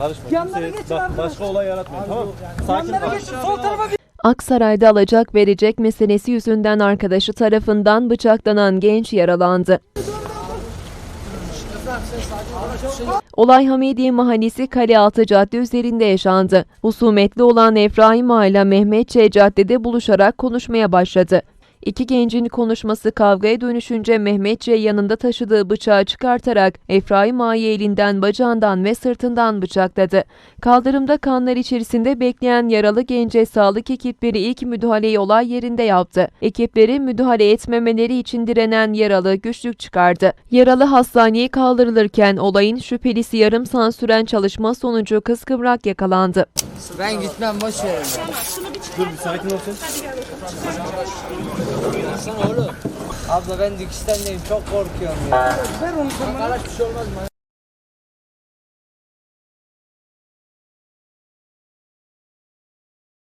Karışma. Yanlara Kimseye- geçin bak, arkadaş. Başka olay yaratmayın tamam mı? Sakin Yanlara geçin sol tarafa bir Aksaray'da alacak verecek meselesi yüzünden arkadaşı tarafından bıçaklanan genç yaralandı. Olay Hamidiye Mahallesi Kalealtı Cadde üzerinde yaşandı. Husumetli olan Efraim Ağa ile Mehmetçe caddede buluşarak konuşmaya başladı. İki gencin konuşması kavgaya dönüşünce Mehmetçe yanında taşıdığı bıçağı çıkartarak Efraim Ağa'yı elinden, bacağından ve sırtından bıçakladı. Kaldırımda kanlar içerisinde bekleyen yaralı gence sağlık ekipleri ilk müdahaleyi olay yerinde yaptı. Ekipleri müdahale etmemeleri için direnen yaralı güçlük çıkardı. Yaralı hastaneye kaldırılırken olayın şüphelisi yarım saat süren çalışma sonucu kıskıvrak yakalandı. Ben gitmem boş verin. Dur bir sakin olsun. Sen oğlum. Abla ben dikişten çok korkuyorum ya. ver onu sana. Arkadaş bir şey olmaz mı?